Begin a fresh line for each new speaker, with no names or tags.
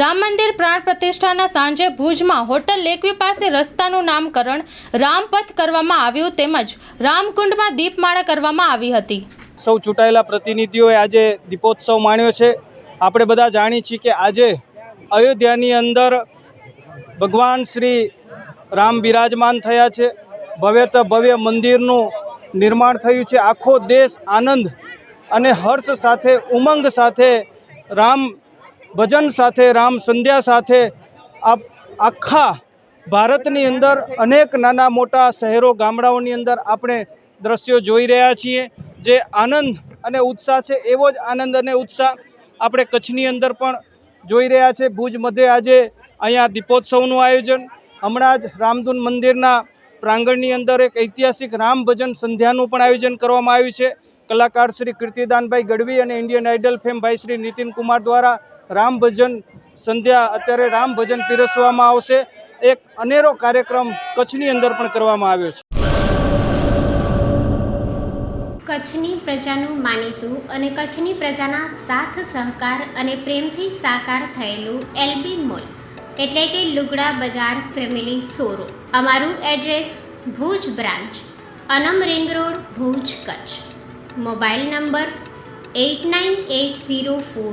રામ મંદિર પ્રાણ પ્રતિષ્ઠાના સાંજે ભુજમાં હોટલ લેકવી પાસે રસ્તાનું નામકરણ રામપથ કરવામાં આવ્યું તેમજ રામકુંડમાં દીપમાળા કરવામાં આવી હતી.
સૌ ચૂંટાયેલા પ્રતિનિધિઓએ આજે દીપોત્સવ માણ્યો છે. આપણે બધા જાણીએ છીએ કે આજે અયોધ્યાની અંદર ભગવાન શ્રી રામ બિરાજમાન થયા છે. ભવ્યત ભવ્ય મંદિરનું નિર્માણ થયું છે. આખો દેશ આનંદ અને હર્ષ સાથે, ઉમંગ સાથે રામ ભજન સાથે, રામ સંધ્યા સાથે આ આખા ભારતની અંદર અનેક નાના મોટા શહેરો, ગામડાઓની અંદર આપણે દ્રશ્યો જોઈ રહ્યા છીએ. જે આનંદ અને ઉત્સાહ છે, એવો જ આનંદ અને ઉત્સાહ આપણે કચ્છની અંદર પણ જોઈ રહ્યા છે. ભુજ મધ્યે આજે અહીંયા દીપોત્સવનું આયોજન. હમણાં જ રામધૂન મંદિરના પ્રાંગણની અંદર એક ઐતિહાસિક રામ ભજન સંધ્યાનું પણ આયોજન કરવામાં આવ્યું છે. કલાકાર શ્રી કીર્તિદાનભાઈ ગઢવી અને ઇન્ડિયન આઇડલ ફેમ ભાઈ શ્રી નીતિન કુમાર દ્વારા રામ ભજન સંધ્યા અત્યારે રામ ભજન પીરસવામાં આવશે. એક અનેરો કાર્યક્રમ કચ્છની અંદર પણ કરવામાં આવ્યો છે.
કચ્છની પ્રજાનું માનીતું અને કચ્છની પ્રજાના સાથ, સહકાર અને પ્રેમથી સાકાર થયેલું એલબી મોલ. એટલે કે લુગડા બજાર ફેમિલી સોરો અમારું એડ્રેસ ભુજ બ્રાન્ચ, અનમ ring road, Bhuj Kutch. Mobile number eight nine eight zero four